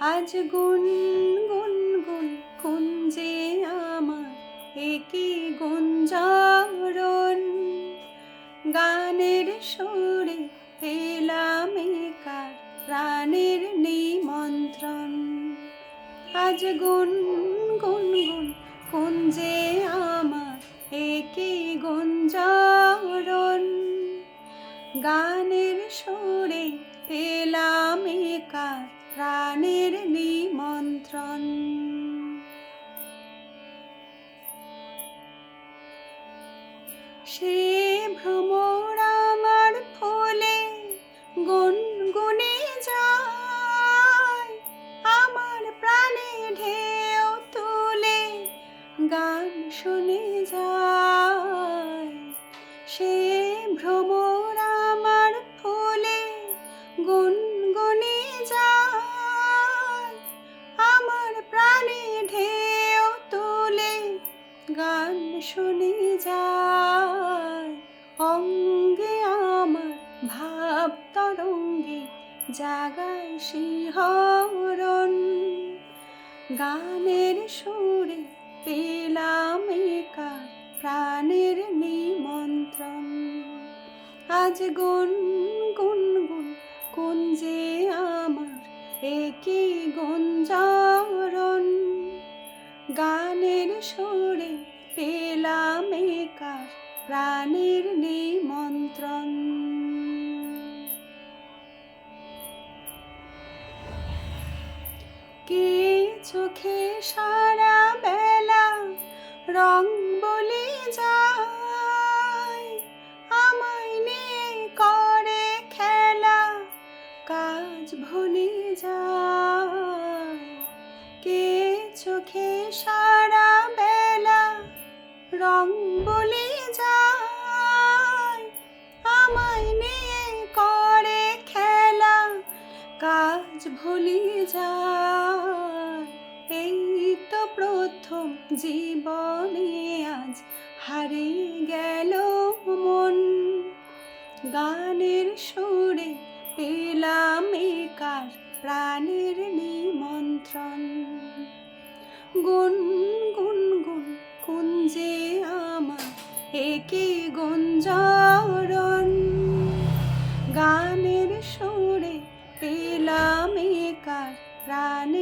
আজ গুন গুন গুন কুঞ্জে আমার একে গুঞ্জরণ। গানের সুরে পেলাম একার প্রাণের নিমন্ত্রণ। আজ গুন গুন গুন কুঞ্জে আমার একে গুঞ্জরণ। গানের সুরে পেলাম একার প্রাণের নিমন্ত্রণ। সে ভ্রমর আমার ফলে গুনগুনে যায়, আমার প্রাণে ঢেউ তুলে গান শুনে যায়। সে ভ্রমর আমার ফলে গুনগুনে শুনে যায়, অঙ্গে আমার ভাব তরঙ্গে জাগায় শিহরণ। গানের সুরে পেলাম একার প্রাণের নিমন্ত্রণ। আজ গুন গুন গুন কুঞ্জে আমার একে গুঞ্জরণ। গানের সুরে পেলাম প্রাণের নিমন্ত্রণ। কে চোখে সারা বেলা রং বলে যায়? আমায় নিয়ে করে খেলা, কাজ ভুলে যায়। কে চোখে সারা বেলা প্রথম জীবনে আজ হারিয়ে গেল মন। গানের সুরে পেলাম একার প্রাণের নিমন্ত্রণ। গুন গুন গুন কুঞ্জে আমার একে গুঞ্জরণ। গানের সুরে পেলাম একার প্রাণের